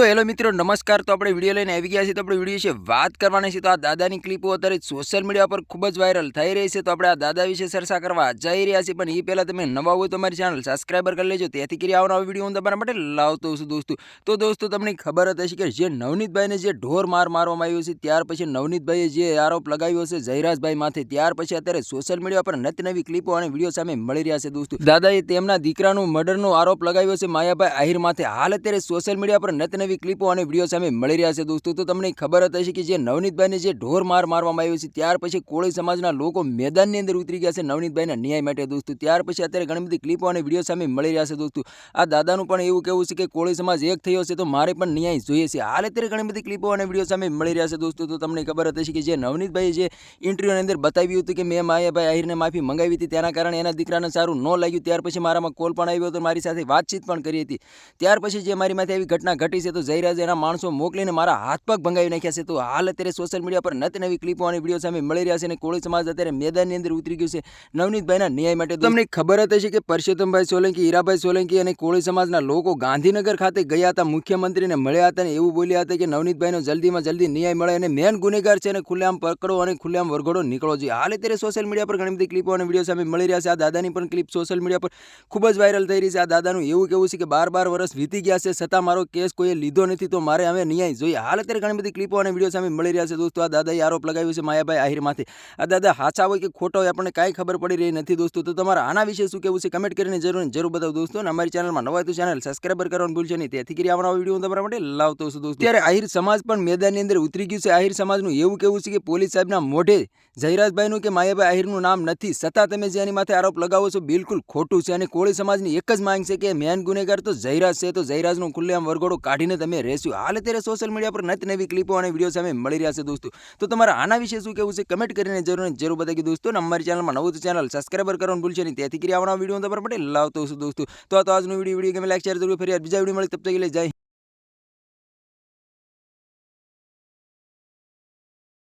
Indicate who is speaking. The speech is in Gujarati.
Speaker 1: તો હેલો મિત્રો, નમસ્કાર. તો આપણે વીડિયો લઈને આવી ગયા છીએ. તો આપણે વીડિયો વિશે વાત કરવાની છે. તો આ દાદાની ક્લિપો અત્યારે સોશિયલ મીડિયા પર ખૂબ જ વાયરલ થઈ રહી છે. તો આપણે આ દાદા વિશે ચર્ચા કરવા જઈ રહ્યા છીએ. પણ એ પહેલાં તમે નવા હોય તો અમારી ચેનલ સબસ્ક્રાઈબર કરી લેજો. તેથી કરી આવનારો વીડિયો હું તમારા માટે લાવતો છું દોસ્તો. તો દોસ્તો, તમને ખબર હશે કે જે નવનીતભાઈને જે ઢોર માર મારવામાં આવ્યો છે, ત્યાર પછી નવનીતભાઈએ જે આરોપ લગાવ્યો છે જયરાજભાઈ માથે, ત્યાર પછી અત્યારે સોશિયલ મીડિયા પર નત નવી ક્લિપો અને વીડિયો સામે મળી રહ્યા છે દોસ્તો. દાદાએ તેમના દીકરાનું મર્ડરનો આરોપ લગાવ્યો છે. માયાભાઈ આહિર માથે. હાલ અત્યારે સોશિયલ મીડિયા પર નત નવી ક્લિપો અને વીડિયો સામે મળી રહ્યા છે દોસ્તો. તો તમને ખબર જ હશે કે જે નવનીતભાઈને જે ઢોર માર મારવામાં આવ્યો છે, ત્યાર પછી કોળી સમાજના લોકો મેદાનની અંદર ઉતરી ગયા છે નવનીતભાઈના ન્યાય માટે દોસ્તો. ત્યાર પછી અત્યારે ઘણી બધી ક્લિપો અને વીડિયો સામે મળી રહ્યા છે દોસ્તો. આ દાદાનું પણ એવું કહેવું છે કે કોળી સમાજ એક થયો છે, તો મારે પણ ન્યાય જોઈએ છે. હાલ અત્યારે ઘણી બધી ક્લિપો અને વીડિયો સામે મળી રહ્યા છે દોસ્તો. તો તમને ખબર હશે કે જે નવનીતભાઈ જે ઇન્ટરવ્યુની અંદર બતાવ્યું હતું કે મેં માયાભાઈ આહિરને માફી મંગાવી હતી, તેના કારણે એના દીકરાને સારું ન લાગ્યું. ત્યાર પછી મારામાં કોલ પણ આવ્યો હતો, મારી સાથે વાતચીત પણ કરી હતી. ત્યાર પછી જે મારી માથે આવી ઘટના ઘટી છે તો જયરાજ એના માણસો મોકલીને મારા હાથ પગ ભંગાવી નાખ્યા છે. તો હાલ અત્યારે સોશિયલ મીડિયા પર નત નવી ક્લિપો અને વીડિયો સામે મળી રહ્યા છે અને કોળી સમાજ અત્યારે મેદાનની અંદર ઉતરી ગયું છે. નવનીતભાઈના ન્યાય માટે તમને ખબર હતી છે કે પરસોત્તમભાઈ સોલંકી, હીરાભાઈ સોલંકી અને કોળી સમાજના લોકો ગાંધીનગર ખાતે ગયા હતા. મુખ્યમંત્રીને મળ્યા હતા અને એવું બોલ્યા હતા કે નવનીતભાઈનો જલ્દીમાં જલ્દી ન્યાય મળે અને મેન ગુનેગાર છે અને ખુલ્લેઆમ પકડો અને ખુલ્લેઆમ વરઘોડો નીકળો જોઈએ. હાલ અત્યારે સોશિયલ મીડિયા પર ઘણી બધી ક્લિપો અને વીડિયો સામે મળી રહ્યા છે. આ દાદાની પણ ક્લિપ સોશિયલ મીડિયા પર ખૂબ જ વાયરલ થઈ રહી છે. આ દાદાનું એવું કેવું છે કે બાર બાર વર્ષ વીતી ગયા છે. છતાં મારો કેસ કોઈએ લીધો નથી તો મારે હવે ન્યાય જોઈએ. હાલ અત્યારે ઘણી બધી ક્લિપો અને વીડિયો સામે મળી રહ્યા છે દોસ્તો. આ દાદાએ આરોપ લગાવ્યો છે માયાભાઈ આહિરમાંથી. આ દાદા હાચા હોય કે ખોટા હોય આપણને કાંઈ ખબર પડી રહી નથી દોસ્તો. તો તમારા આના વિશે શું કહેવું છે કમેન્ટ કરીને જરૂર જરૂર બતાવો દોસ્તો. અને અમારી ચેનલમાં નવા તો ચેનલ સબસ્ક્રાઈબર કરવાનું ભૂલશે નહીં. તેથી કરી આવવાનો વીડિયો હું તમારા માટે લાવતો છું દોસ્તો. ત્યારે આહિર સમાજ પણ મેદાનની અંદર ઉતરી ગયું છે. આહિર સમાજનું એવું કેવું છે કે પોલીસ સાહેબના મોઢે જયરાજભાઈનું કે માયાભાઈ આહિરનું નામ નથી. છતાં તમે જે એની માથે આરોપ લગાવો છો બિલકુલ ખોટું છે. અને કોળી સમાજની એક જ માંગ છે કે મેન ગુનેગાર તો જયરાજ છે. તો જયરાજનું ખુલ્લેઆમ વરઘોડો કાઢીને તમે રહેશું. હાલ અત્યારે સોશિયલ મીડિયા પર નત નવી ક્લિપો અને વીડિયો સામે મળી રહ્યા છે દોસ્તો. તો તમારા આના વિશે શું કહેવું છે? કમેન્ટ કરીને જરૂર જરૂર બતાવી દોસ્તો. અને અમારી ચેનલમાં નવું ચેનલ સબસ્ક્રાઈબર કરવાનું ભૂલશે નહીં. તેથી કરી આવવાના વીડિયો તમારા માટે લાવતો છું દોસ્તો. તો આજનો વીડિયો વીડિયો ગમે લાઈક શેર જરૂર ફરી બીજા વીડિયો મળી, તબ તક જય